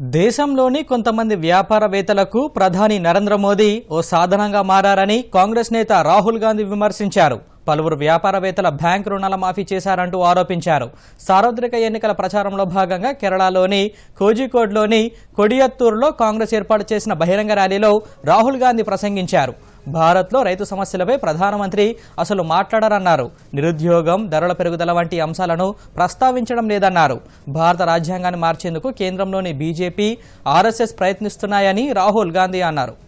దేశంలోని కొంతమంది వ్యాపారవేత్తలకు ప్రధాని నరేంద్ర మోదీ ఓ సాధనంగా మారారని కాంగ్రెస్ నేత రాహుల్ గాంధీ విమర్శించారు. పలువురు వ్యాపారవేత్తల బ్యాంక్ రుణాల మాఫీ చేశారంటూ ఆరోపించారు. సార్వత్రిక ఎన్నికల ప్రచారంలో భాగంగా కేరళలోని కోజికోడ్లోని కొడియత్తూరులో కాంగ్రెస్ ఏర్పాటు చేసిన బహిరంగ ర్యాలీలో రాహుల్ గాంధీ ప్రసంగించారు. భారత్లో రైతు సమస్యలపై ప్రధానమంత్రి అసలు మాట్లాడరన్నారు. నిరుద్యోగం ధరల పెరుగుదల వంటి అంశాలను ప్రస్తావించడం లేదన్నారు. భారత రాజ్యాంగాన్ని మార్చేందుకు కేంద్రంలోని బీజేపీ ఆర్ఎస్ఎస్ ప్రయత్నిస్తున్నాయని రాహుల్ గాంధీ అన్నారు.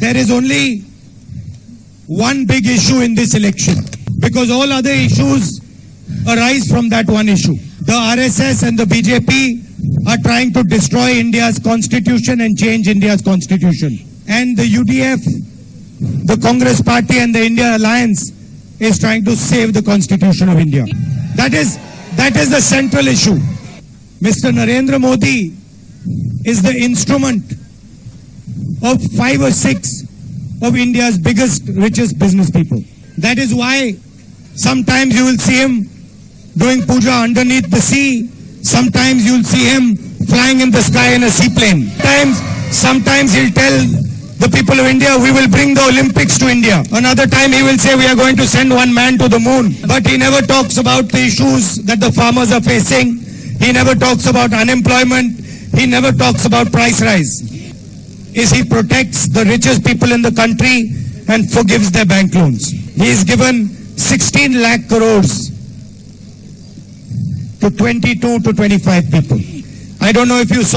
There is only one big issue in this election because all other issues arise from that one issue. The RSS and the BJP are trying to destroy India's constitution and change India's constitution. And the UDF, the Congress party and the India alliance is trying to save the constitution of India. That is, that is the central issue. Mr. Narendra Modi is the instrument of five or six of India's biggest, richest business people. That is why sometimes you will see him doing puja underneath the sea. Sometimes you'll see him flying in the sky in a seaplane. Times, sometimes he'll tell the people of India, we will bring the Olympics to India. Another time he will say, we are going to send one man to the moon. But he never talks about the issues that the farmers are facing. He never talks about unemployment. He never talks about price rise is he protects the richest people in the country and forgives their bank loans. He has given 16 lakh crores to 22 to 25 people. I don't know if you saw